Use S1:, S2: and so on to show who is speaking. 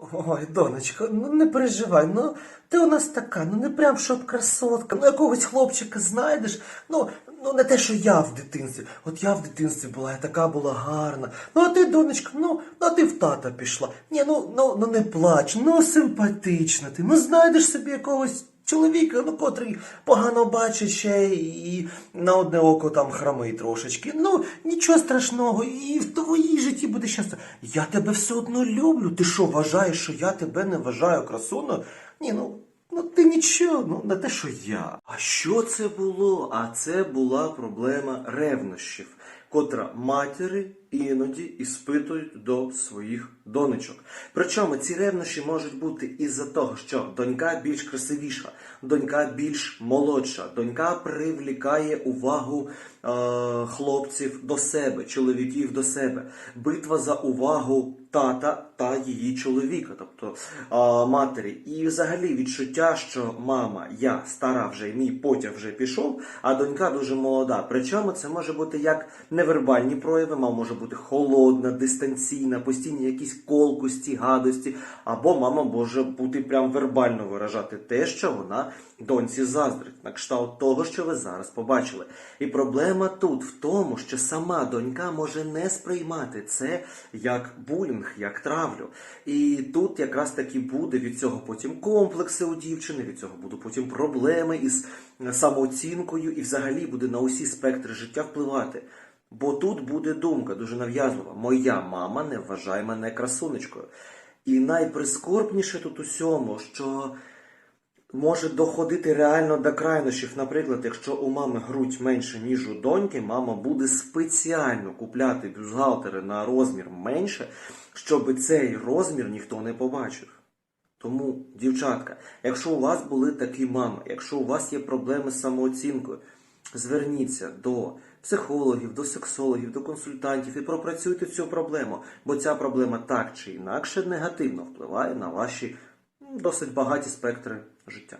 S1: Ой, донечко, ну не переживай, ну ти у нас така, ну не прям щоб красотка, ну якогось хлопчика знайдеш, ну, ну не те, що я в дитинстві. От я в дитинстві була, я така була гарна. Ну а ти, донечко, ну, ну а ти в тата пішла. Ні, ну, ну, ну не плач, ну симпатична ти, ну знайдеш собі якогось. Чоловіка, ну котрий погано бачить ще і на одне око там хромий трошечки. Ну, нічого страшного, і в твоїй житті буде щастя. Я тебе все одно люблю. Ти що, вважаєш, що я тебе не вважаю красуною? Ні, ну, ну ти нічого, ну не те, що я. А що це було? А це була проблема ревнощів, котра матері іноді іспитують до своїх донечок. Причому ці ревнощі можуть бути із-за того, що донька більш красивіша, донька більш молодша, донька привлікає увагу е, хлопців до себе, чоловіків до себе. Битва за увагу тата та її чоловіка, тобто е, матері. І взагалі відчуття, що мама, я стара вже, мій потяг вже пішов, а донька дуже молода. Причому це може бути як невербальні прояви, мама може бути холодна, дистанційна, постійні якісь колкості, гадості, або мама може бути прям вербально виражати те, що вона доньці заздрить, на кшталт того, що ви зараз побачили. І проблема тут в тому, що сама донька може не сприймати це як булінг, як травлю. І тут якраз таки буде від цього потім комплекси у дівчини, від цього будуть потім проблеми із самооцінкою, і взагалі буде на усі спектри життя впливати. Бо тут буде думка дуже нав'язлива. Моя мама не вважає мене красунечкою. І найприскорбніше тут усьому, що може доходити реально до крайнощів. Наприклад, якщо у мами грудь менше, ніж у доньки, мама буде спеціально купляти бюстгальтери на розмір менше, щоб цей розмір ніхто не побачив. Тому, дівчатка, якщо у вас були такі мами, якщо у вас є проблеми з самооцінкою, зверніться до психологів, до сексологів, до консультантів і пропрацюйте цю проблему, бо ця проблема так чи інакше негативно впливає на ваші досить багаті спектри життя.